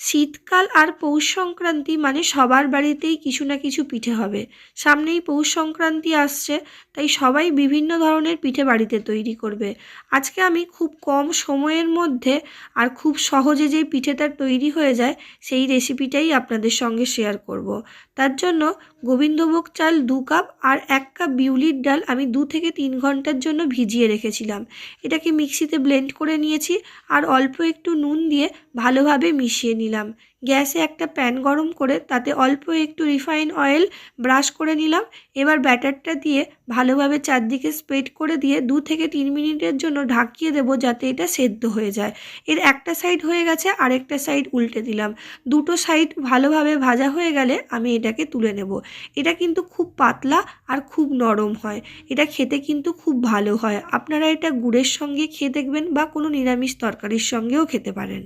শীতকাল আর পৌষ সংক্রান্তি মানে সবার বাড়িতেই কিছু না কিছু পিঠে হবে। সামনেই পৌষ সংক্রান্তি আসছে, তাই সবাই বিভিন্ন ধরনের পিঠে বাড়িতে তৈরি করবে। আজকে আমি খুব কম সময়ের মধ্যে আর খুব সহজে যেই পিঠেটা তৈরি হয়ে যায়, সেই রেসিপিটাই আপনাদের সঙ্গে শেয়ার করব। তার জন্য গোবিন্দভোগ চাল দু কাপ আর এক কাপ বিউলির ডাল আমি দু থেকে তিন ঘণ্টার জন্য ভিজিয়ে রেখেছিলাম। এটাকে মিক্সিতে ব্লেন্ড করে নিয়েছি আর অল্প একটু নুন দিয়ে ভালোভাবে মিশিয়ে নিলাম। গ্যাসে একটা প্যান গরম করে তাতে অল্প একটু রিফাইন অয়েল ব্রাশ করে নিলাম। এবার ব্যাটারটা দিয়ে ভালোভাবে চারদিকে স্প্রেড করে দিয়ে দু থেকে তিন মিনিটের জন্য ঢাকিয়ে দেবো যাতে এটা সেদ্ধ হয়ে যায়। এর একটা সাইড হয়ে গেছে, আরেকটা সাইড উল্টে দিলাম। দুটো সাইড ভালোভাবে ভাজা হয়ে গেলে আমি এটাকে তুলে নেব। এটা কিন্তু খুব পাতলা আর খুব নরম হয়। এটা খেতে কিন্তু খুব ভালো হয়। আপনারা এটা গুড়ের সঙ্গে খেয়ে দেখবেন বা কোনো নিরামিষ তরকারির সঙ্গেও খেতে পারেন।